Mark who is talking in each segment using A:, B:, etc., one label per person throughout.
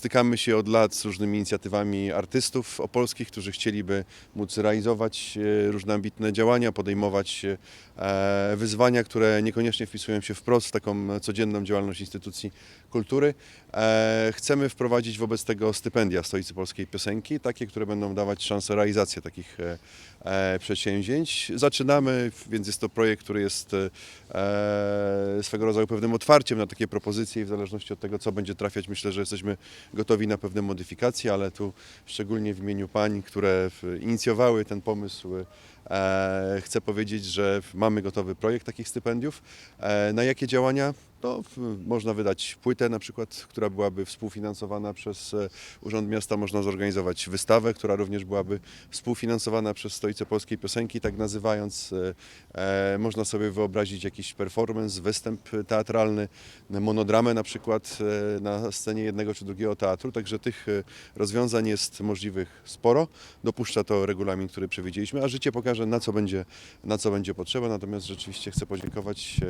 A: stykamy się od lat z różnymi inicjatywami artystów opolskich, którzy chcieliby móc realizować e, różne ambitne działania, podejmować e, wyzwania, które niekoniecznie wpisują się wprost w taką codzienną działalność instytucji kultury. E, Chcemy wprowadzić wobec tego stypendia Stolicy Polskiej Piosenki, takie, które będą dawać szansę realizacji takich przedsięwzięć. Zaczynamy, więc jest to projekt, który jest swego rodzaju pewnym otwarciem na takie propozycje i w zależności od tego, co będzie trafiać, myślę, że jesteśmy gotowi na pewne modyfikacje, ale tu szczególnie w imieniu pań, które inicjowały ten pomysł, e, chcę powiedzieć, że mamy gotowy projekt takich stypendiów. E, na jakie działania? No, można wydać płytę na przykład, która byłaby współfinansowana przez e, Urząd Miasta. Można zorganizować wystawę, która również byłaby współfinansowana przez Stolicę Polskiej Piosenki, tak nazywając. E, e, można sobie wyobrazić jakiś performance, występ teatralny, monodramę na przykład na scenie jednego czy drugiego teatru. Także tych rozwiązań jest możliwych sporo. Dopuszcza to regulamin, który przewidzieliśmy, a życie pokaże na co będzie, na co będzie potrzeba. Natomiast rzeczywiście chcę podziękować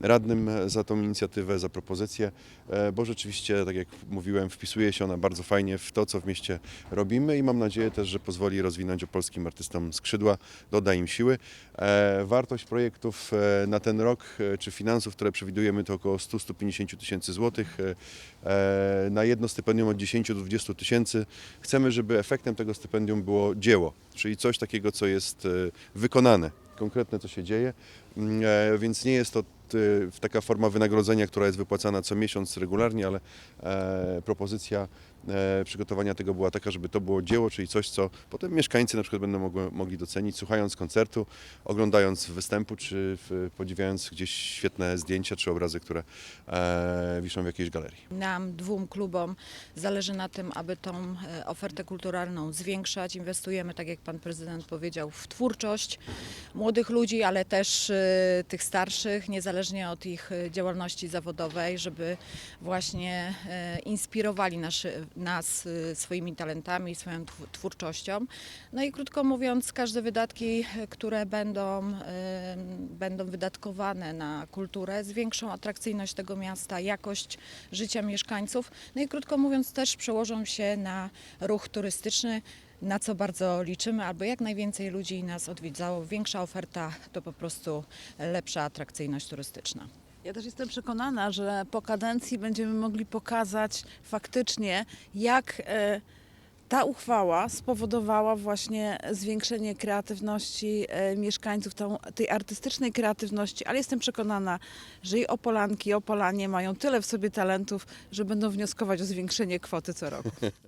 A: radnym za tą inicjatywę, za propozycję, e, bo rzeczywiście, tak jak mówiłem, wpisuje się ona bardzo fajnie w to, co w mieście robimy i mam nadzieję też, że pozwoli rozwinąć opolskim artystom skrzydła, doda im siły. E, Wartość projektów e, na ten rok, czy finansów, które przewidujemy, to około 100-150 tysięcy złotych. Na jedno stypendium od 10 do 20 tysięcy. Chcemy, żeby efektem tego stypendium było dzieło, czyli coś takiego, co jest wykonane, konkretne, co się dzieje, Mm, więc nie jest to e, taka forma wynagrodzenia, która jest wypłacana co miesiąc regularnie, ale e, propozycja przygotowania tego była taka, żeby to było dzieło, czyli coś, co potem mieszkańcy na przykład będą mogły, mogli docenić, słuchając koncertu, oglądając występu, czy podziwiając gdzieś świetne zdjęcia czy obrazy, które e, wiszą w jakiejś galerii.
B: Nam, dwóm klubom, zależy na tym, aby tą e, ofertę kulturalną zwiększać. Inwestujemy, tak jak pan prezydent powiedział, w twórczość młodych ludzi, ale też e, tych starszych, niezależnie od ich e, działalności zawodowej, żeby właśnie e, inspirowali naszy, nas e, swoimi talentami, swoją tw- twórczością. No i krótko mówiąc, każde wydatki, e, które będą, będą wydatkowane na kulturę, zwiększą atrakcyjność tego miasta, jakość życia mieszkańców. No i krótko mówiąc, też przełożą się na ruch turystyczny, na co bardzo liczymy, aby jak najwięcej ludzi nas odwiedzało. Większa oferta to po prostu lepsza atrakcyjność turystyczna.
C: Ja też jestem przekonana, że po kadencji będziemy mogli pokazać faktycznie, jak e, ta uchwała spowodowała właśnie zwiększenie kreatywności e, mieszkańców, tej artystycznej kreatywności, ale jestem przekonana, że i Opolanki, i Opolanie mają tyle w sobie talentów, że będą wnioskować o zwiększenie kwoty co roku.